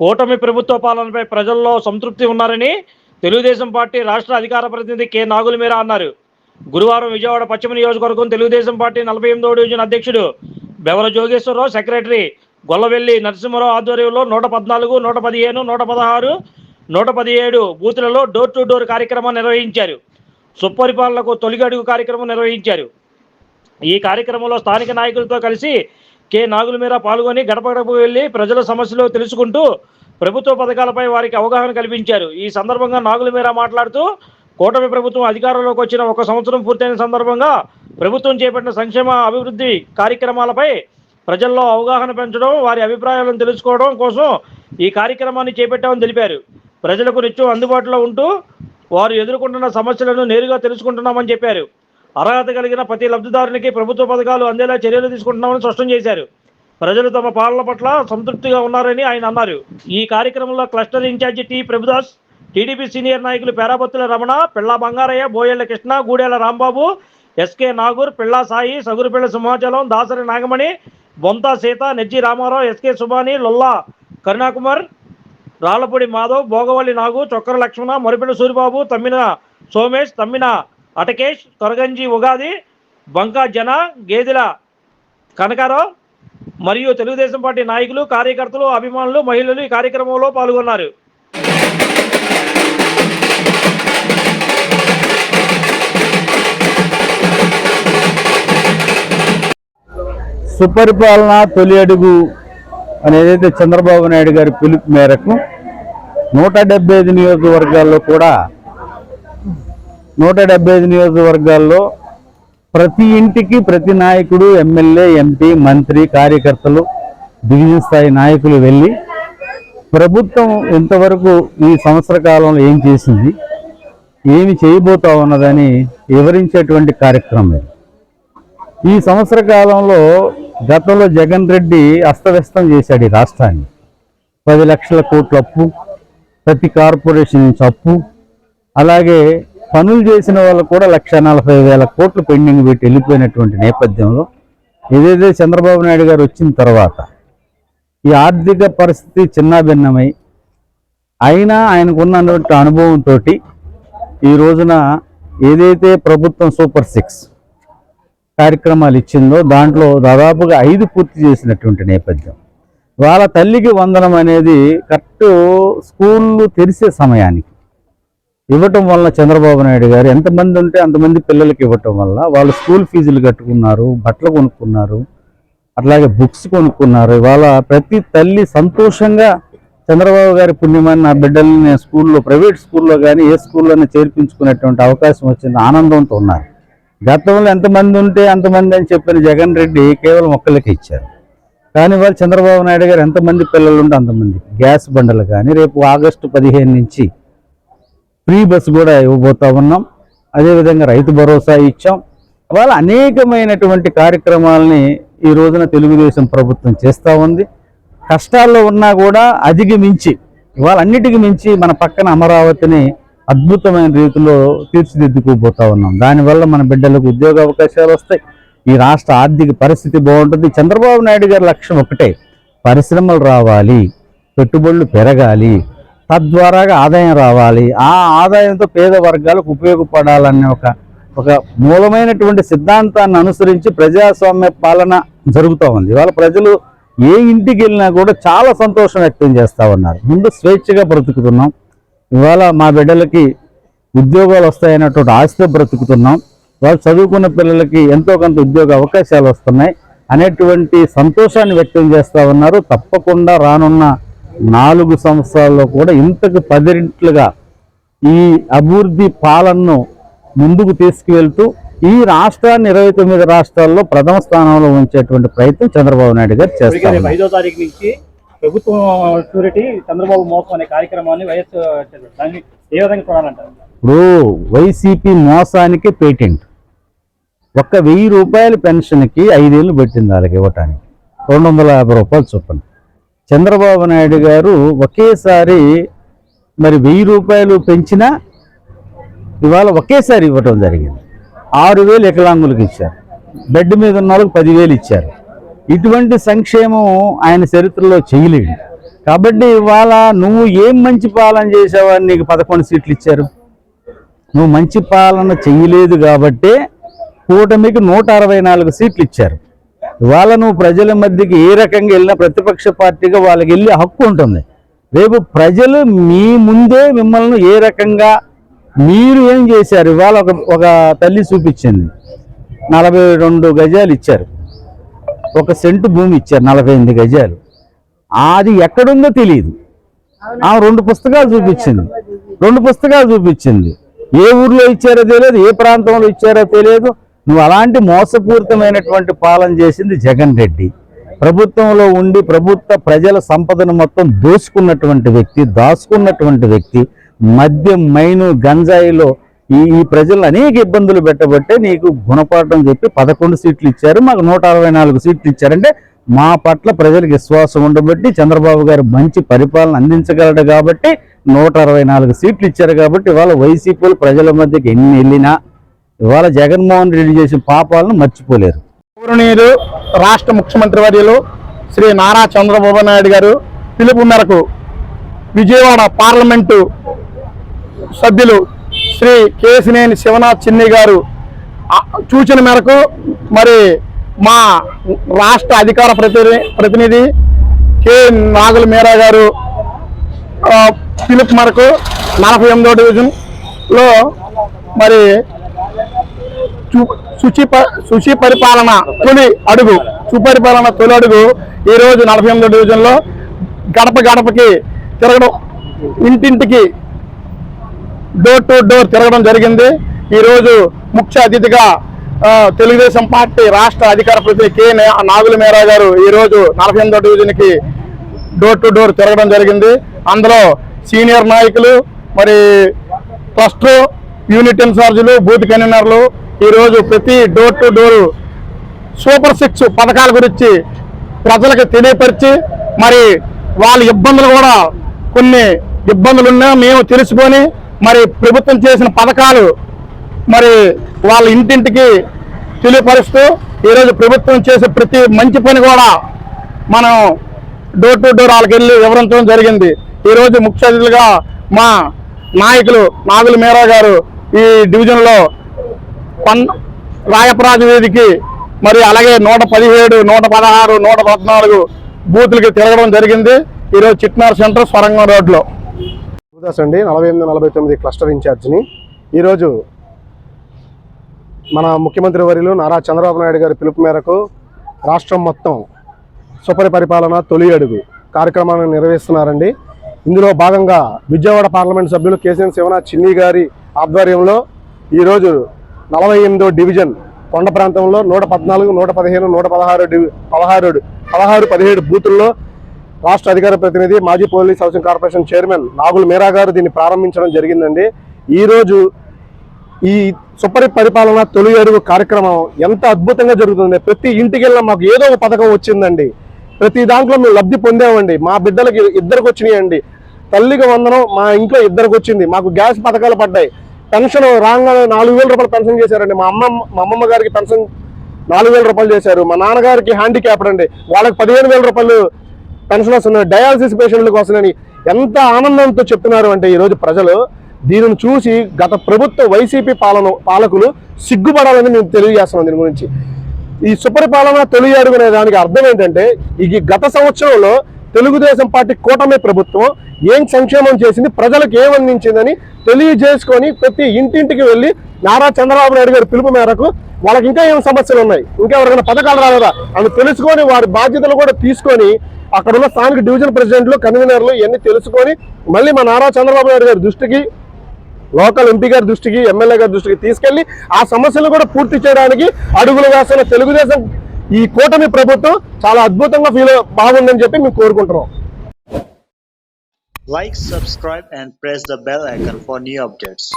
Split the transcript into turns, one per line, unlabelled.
కూటమి ప్రభుత్వ పాలనపై ప్రజల్లో సంతృప్తి ఉన్నారని తెలుగుదేశం పార్టీ రాష్ట్ర అధికార ప్రతినిధి కె నాగులమీర అన్నారు. గురువారం విజయవాడ పశ్చిమ నియోజకవర్గం తెలుగుదేశం పార్టీ నలభై ఎనిమిదవ డివిజన్ అధ్యక్షుడు బెవర జోగేశ్వరరావు సెక్రటరీ గొల్లవెల్లి నరసింహరావు ఆధ్వర్యంలో నూట పద్నాలుగు నూట పదిహేను నూట పదహారు నూట పదిహేడు బూతులలో డోర్ టు డోర్ కార్యక్రమం నిర్వహించారు. సుపరిపాలనకు తొలిగడుగు కార్యక్రమం నిర్వహించారు. ఈ కార్యక్రమంలో స్థానిక నాయకులతో కలిసి కె నాగుల మీద పాల్గొని గడప గడపకు వెళ్ళి ప్రజల సమస్యలు తెలుసుకుంటూ ప్రభుత్వ పథకాలపై వారికి అవగాహన కల్పించారు. ఈ సందర్భంగా నాగుల మీద మాట్లాడుతూ కూటమి ప్రభుత్వం అధికారంలోకి వచ్చిన ఒక సంవత్సరం పూర్తయిన సందర్భంగా ప్రభుత్వం చేపట్టిన సంక్షేమ అభివృద్ధి కార్యక్రమాలపై ప్రజల్లో అవగాహన పెంచడం వారి అభిప్రాయాలను తెలుసుకోవడం కోసం ఈ కార్యక్రమాన్ని చేపట్టామని తెలిపారు. ప్రజలకు నిత్యం అందుబాటులో ఉంటూ వారు ఎదుర్కొంటున్న సమస్యలను నేరుగా తెలుసుకుంటున్నామని చెప్పారు. అర్హత కలిగిన ప్రతి లబ్ధిదారునికి ప్రభుత్వ పథకాలు అందేలా చర్యలు తీసుకుంటున్నామని స్పష్టం చేశారు. ప్రజలు తమ పాలన పట్ల సంతృప్తిగా ఉన్నారని ఆయన అన్నారు. ఈ కార్యక్రమంలో cluster incharge T Prabhudas TDP senior నాయకులు పేరాపత్తుల రమణ పిళ్ళ బంగారయ్య బోయెళ్ళ కృష్ణ గూడేల రాంబాబు ఎస్కే నాగూర్ పిళ్ళ సాయి సగురుపిళ్ళ సింహాచలం దాసరి నాగమణి బొంతా సీత నెజ్జి రామారావు ఎస్కే సుబాని లొల్లా కరుణాకుమార్ రాళ్ళపూడి మాధవ్ భోగవల్లి నాగు చొక్కర లక్ష్మణ మరిపిల్ల సూరిబాబు తమ్మిన సోమేష్ తమ్మిన అటకేష్ తొరగంజి ఉగాది బంకా జన గేదెల కనకారావు మరియు తెలుగుదేశం పార్టీ నాయకులు కార్యకర్తలు అభిమానులు మహిళలు ఈ కార్యక్రమంలో పాల్గొన్నారు.
సుపరిపాలన తొలి అడుగు అనేదైతే చంద్రబాబు నాయుడు గారి పిలుపు మేరకు నూట డెబ్బై ఐదు నియోజకవర్గాల్లో కూడా నూట డెబ్బై ఐదు నియోజకవర్గాల్లో ప్రతి ఇంటికి ప్రతి నాయకుడు ఎమ్మెల్యే ఎంపీ మంత్రి కార్యకర్తలు డివిజన్ స్థాయి నాయకులు వెళ్ళి ప్రభుత్వం ఇంతవరకు ఈ సంవత్సర కాలంలో ఏం చేసింది ఏమి చేయబోతా ఉన్నదని వివరించేటువంటి కార్యక్రమం ఇది. ఈ సంవత్సర కాలంలో గతంలో జగన్ రెడ్డి అస్తవ్యస్తం చేశాడు ఈ రాష్ట్రాన్ని. పది లక్షల కోట్ల అప్పు ప్రతి కార్పొరేషన్ నుంచి అప్పు అలాగే పనులు చేసిన వాళ్ళు కూడా లక్ష నలభై వేల కోట్లు పెండింగ్ పెట్టి వెళ్ళిపోయినటువంటి నేపథ్యంలో ఏదైతే చంద్రబాబు నాయుడు గారు వచ్చిన తర్వాత ఈ ఆర్థిక పరిస్థితి చిన్నాభిన్నమై అయినా ఆయనకున్నటువంటి అనుభవంతో ఈ రోజున ఏదైతే ప్రభుత్వం సూపర్ సిక్స్ కార్యక్రమాలు ఇచ్చిందో దాంట్లో దాదాపుగా ఐదు పూర్తి చేసినటువంటి నేపథ్యం. వాళ్ళ తల్లికి వందనం అనేది కరెక్ట్ స్కూళ్ళు తెరిసే సమయానికి ఇవ్వటం వల్ల చంద్రబాబు నాయుడు గారు ఎంతమంది ఉంటే అంతమంది పిల్లలకి ఇవ్వటం వల్ల వాళ్ళు స్కూల్ ఫీజులు కట్టుకున్నారు బట్టలు కొనుక్కున్నారు అట్లాగే బుక్స్ కొనుక్కున్నారు. ఇవాళ ప్రతి తల్లి సంతోషంగా చంద్రబాబు గారి పుణ్యమని నా బిడ్డల్ని నేను స్కూల్లో ప్రైవేట్ స్కూల్లో కానీ ఏ స్కూల్లోనే చేర్పించుకునేటువంటి అవకాశం వచ్చింది ఆనందంతో ఉన్నారు. గతంలో ఎంతమంది ఉంటే అంతమంది అని చెప్పిన జగన్ రెడ్డి కేవలం ఒక్కళ్ళకి ఇచ్చారు. కానీ వాళ్ళు చంద్రబాబు నాయుడు గారు ఎంతమంది పిల్లలు ఉంటే అంతమంది. గ్యాస్ బండలు కానీ రేపు ఆగస్టు పదిహేను నుంచి ఫ్రీ బస్ కూడా ఇవ్వబోతా ఉన్నాం. అదేవిధంగా రైతు భరోసా ఇచ్చాం. వాళ్ళ అనేకమైనటువంటి కార్యక్రమాలని ఈ రోజున తెలుగుదేశం ప్రభుత్వం చేస్తూ ఉంది. కష్టాల్లో ఉన్నా కూడా అధిగమించి ఇవాళ మించి మన పక్కన అమరావతిని అద్భుతమైన రీతిలో తీర్చిదిద్దుకోబోతా ఉన్నాం. దానివల్ల మన బిడ్డలకు ఉద్యోగ అవకాశాలు వస్తాయి. ఈ రాష్ట్ర ఆర్థిక పరిస్థితి బాగుంటుంది. చంద్రబాబు నాయుడు గారి లక్ష్యం ఒకటే పరిశ్రమలు రావాలి పెట్టుబడులు పెరగాలి తద్వారాగా ఆదాయం రావాలి. ఆ ఆదాయంతో పేద వర్గాలకు ఉపయోగపడాలనే ఒక ఒక మూలమైనటువంటి సిద్ధాంతాన్ని అనుసరించి ప్రజాస్వామ్య పాలన జరుగుతూ ఉంది. ఇవాళ ప్రజలు ఏ ఇంటికి వెళ్ళినా కూడా చాలా సంతోషం వ్యక్తం చేస్తూ ఉన్నారు. ముందు స్వేచ్ఛగా బ్రతుకుతున్నాం. ఇవాళ మా బిడ్డలకి ఉద్యోగాలు వస్తాయన్నటువంటి ఆశతో బ్రతుకుతున్నాం. వాళ్ళు చదువుకున్న పిల్లలకి ఎంతో కొంత ఉద్యోగ అవకాశాలు వస్తున్నాయి. అనేటువంటి సంతోషాన్ని వ్యక్తం చేస్తూ ఉన్నారు. తప్పకుండా రానున్న నాలుగు సంవత్సరాల్లో కూడా ఇంతకు పదిరింట్లుగా ఈ అభివృద్ధి పాలనను ముందుకు తీసుకువెళ్తూ ఈ రాష్ట్రాన్ని ఇరవై తొమ్మిది రాష్ట్రాల్లో ప్రథమ స్థానంలో ఉంచేటువంటి ప్రయత్నం చంద్రబాబు నాయుడు గారు చేస్తారు
ఐదో తారీఖు నుంచి ప్రభుత్వం షూరిటీ చంద్రబాబు మోసం అనే కార్యక్రమాన్ని వైఎస్. దాన్ని ఏ విధంగా చూడాలంటారు?
ఇప్పుడు వైసీపీ మోసానికి పేటెంట్. ఒక్క వెయ్యి రూపాయల పెన్షన్కి ఐదేళ్ళు పెట్టింది వాళ్ళకి ఇవ్వటానికి. రెండు వందల యాభై రూపాయలు చొప్పున. చంద్రబాబు నాయుడు గారు ఒకేసారి మరి వెయ్యి రూపాయలు పెంచినా ఇవాళ ఒకేసారి ఇవ్వటం జరిగింది. ఆరు వేలు వికలాంగులకు ఇచ్చారు. బెడ్ మీద ఉన్న వాళ్ళకి పదివేలు ఇచ్చారు. ఇటువంటి సంక్షేమం ఆయన చరిత్రలో చేయలేడు కాబట్టి ఇవాళ నువ్వు ఏం మంచి పాలన చేసావని నీకు పదకొండు సీట్లు ఇచ్చారు. నువ్వు మంచి పాలన చేయలేదు కాబట్టే కూటమికి నూట అరవై నాలుగు సీట్లు ఇచ్చారు. ఇవాళ నువ్వు ప్రజల మధ్యకి ఏ రకంగా వెళ్ళినా ప్రతిపక్ష పార్టీగా వాళ్ళకి వెళ్ళే హక్కు ఉంటుంది. రేపు ప్రజలు మీ ముందే మిమ్మల్ని ఏ రకంగా మీరు ఏం చేశారు? ఇవాళ ఒక ఒక తల్లి చూపించింది. నలభై రెండు గజాలు ఇచ్చారు. ఒక సెంటు భూమి ఇచ్చారు నలభై ఎనిమిది గజాలు. అది ఎక్కడుందో తెలియదు. ఆమె రెండు పుస్తకాలు చూపించింది. రెండు పుస్తకాలు చూపించింది. ఏ ఊర్లో ఇచ్చారో తెలియదు ఏ ప్రాంతంలో ఇచ్చారో తెలియదు. నువ్వు అలాంటి మోసపూరితమైనటువంటి పాలన చేసింది జగన్ రెడ్డి. ప్రభుత్వంలో ఉండి ప్రభుత్వ ప్రజల సంపదను మొత్తం దోచుకున్నటువంటి వ్యక్తి దాచుకున్నటువంటి వ్యక్తి మద్యం మైను గంజాయిలో ఈ ఈ ప్రజలు అనేక ఇబ్బందులు పెట్టబట్టే నీకు గుణపాఠం చెప్పి పదకొండు సీట్లు ఇచ్చారు మాకు నూట అరవై నాలుగు సీట్లు ఇచ్చారంటే మా పట్ల ప్రజలకు విశ్వాసం ఉండబట్టి చంద్రబాబు గారు మంచి పరిపాలన అందించగలడు కాబట్టి నూట అరవై నాలుగు సీట్లు ఇచ్చారు కాబట్టి ఇవాళ వైసీపీలు ప్రజల మధ్యకి ఎన్ని వెళ్ళినా ఇవాళ జగన్మోహన్ రెడ్డి చేసిన పాపాలను మర్చిపోలేరు.
గౌరవనీయులు రాష్ట్ర ముఖ్యమంత్రి వర్యులు శ్రీ నారా చంద్రబాబు నాయుడు గారు పిలుపు మేరకు విజయవాడ పార్లమెంటు సభ్యులు శ్రీ కేసినేని శివనాథ్ చిన్ని గారు సూచన మేరకు మరి మా రాష్ట్ర అధికార ప్రతినిధి ప్రతినిధి కె నాగుల మీరా గారు పిలుపు మేరకు నలభై ఎనిమిదో డివిజన్లో మరి శుచి ప- శుచి పరిపాలన తొలి అడుగు సుపరిపాలన తొలి అడుగు ఈ రోజు నలభై ఎనిమిదో డివిజన్లో గడప గడపకి తిరగడం ఇంటింటికి డోర్ టు డోర్ తిరగడం జరిగింది. ఈరోజు ముఖ్య అతిథిగా తెలుగుదేశం పార్టీ రాష్ట్ర అధికార ప్రతినిధి కె నే- నాగుల మేరా గారు ఈరోజు నలభై ఎనిమిదో డివిజన్కి డోర్ టు డోర్ తిరగడం జరిగింది. అందులో సీనియర్ నాయకులు మరి ట్రస్ట్ యూనిట్ ఇన్ఛార్జీలు బూత్ కన్వీనర్లు ఈరోజు ప్రతి door to door super six పథకాల గురించి ప్రజలకు తెలియపరిచి మరి వాళ్ళ ఇబ్బందులు కూడా కొన్ని ఇబ్బందులు ఉన్నా మేము తెలుసుకొని మరి ప్రభుత్వం చేసిన పథకాలు మరి వాళ్ళ ఇంటింటికి తెలియపరుస్తూ ఈరోజు ప్రభుత్వం చేసే ప్రతి మంచి పని కూడా మనం డోర్ టు డోర్ వాళ్ళకి వెళ్ళి వివరించడం జరిగింది. ఈరోజు ముఖ్య అతిథులుగా మా నాయకులు నాగుల మీరా గారు ఈ డివిజన్లో పన్ రాయప్రాజు వీధికి మరి అలాగే నూట పదిహేడు నూట పదహారు నూట పద్నాలుగు బూతులకి తిరగడం జరిగింది. ఈరోజు చిట్నార్ సెంటర్ స్వరంగం రోడ్లో
శివదాస్ అండి నలభై ఎనిమిది నలభై తొమ్మిది క్లస్టర్ ఇన్ఛార్జ్ని. ఈరోజు మన ముఖ్యమంత్రి వర్యులు నారా చంద్రబాబు నాయుడు గారి పిలుపు మేరకు రాష్ట్రం మొత్తం సుపరిపరిపాలన తొలి అడుగు కార్యక్రమాన్ని నిర్వహిస్తున్నారండి. ఇందులో భాగంగా విజయవాడ పార్లమెంట్ సభ్యులు కేసీఎన్ శివనాథ్ చిన్ని గారి ఆధ్వర్యంలో ఈరోజు నలభై ఎనిమిదో డివిజన్ కొండ ప్రాంతంలో నూట పద్నాలుగు నూట పదిహేను నూట పదహారు డివి పదహారు పదహారు పదిహేడు బూతుల్లో రాష్ట్ర అధికార ప్రతినిధి మాజీ police housing corporation chairman Nagul Meera గారు దీన్ని ప్రారంభించడం జరిగిందండి. ఈరోజు ఈ సుపరి పరిపాలన తొలి అడుగు కార్యక్రమం ఎంత అద్భుతంగా జరుగుతుంది ప్రతి ఇంటికి వెళ్ళినా మాకు ఏదో ఒక పథకం వచ్చిందండి. ప్రతి దాంట్లో మేము లబ్ధి పొందామండి. మా బిడ్డలకి ఇద్దరికి వచ్చినాయండి. తల్లికి వందనం మా ఇంట్లో ఇద్దరికి వచ్చింది. మాకు గ్యాస్ పథకాలు పడ్డాయి. పెన్షన్ రాగానే నాలుగు వేల రూపాయలు పెన్షన్ చేశారండి. మా అమ్మమ్మ మా అమ్మమ్మ గారికి పెన్షన్ నాలుగు వేల రూపాయలు చేశారు. మా నాన్నగారికి హ్యాండిక్యాప్డ్ అండి. వాళ్ళకి పదిహేను వేల రూపాయలు పెన్షన్ వస్తున్నాయి. డయాలసిస్ పేషెంట్లకు వస్తున్నాయని ఎంత ఆనందంతో చెప్తున్నారు అంటే ఈరోజు ప్రజలు దీనిని చూసి గత ప్రభుత్వ వైసీపీ పాలన పాలకులు సిగ్గుపడాలని మేము తెలియజేస్తున్నాం దీని గురించి. ఈ సుపరిపాలన తొలి అడుగునే దానికి అర్థం ఏంటంటే ఈ గత సంవత్సరంలో తెలుగుదేశం పార్టీ కూటమి ప్రభుత్వం ఏం సంక్షేమం చేసింది ప్రజలకు ఏం అందించిందని తెలియజేసుకొని ప్రతి ఇంటింటికి వెళ్ళి నారా చంద్రబాబు నాయుడు గారి పిలుపు మేరకు వాళ్ళకి ఇంకా ఏం సమస్యలు ఉన్నాయి? ఇంకా ఎవరికైనా పథకాలు రాలేదా? అని తెలుసుకొని వారి బాధ్యతలు కూడా తీసుకొని అక్కడ ఉన్న స్థానిక డివిజన్ ప్రెసిడెంట్లు కన్వీనర్లు ఇవన్నీ తెలుసుకొని మళ్ళీ మా నారా చంద్రబాబు నాయుడు గారి దృష్టికి లోకల్ ఎంపీ గారి దృష్టికి ఎమ్మెల్యే గారి దృష్టికి తీసుకెళ్ళి ఆ సమస్యలు కూడా పూర్తి చేయడానికి అడుగులు వేస్తున్న తెలుగుదేశం ఈ కూటమి ప్రభుత్వం చాలా అద్భుతంగా ఫీల్ బాగుందని చెప్పి మేము కోరుకుంటున్నాం
like subscribe and press the bell icon for new updates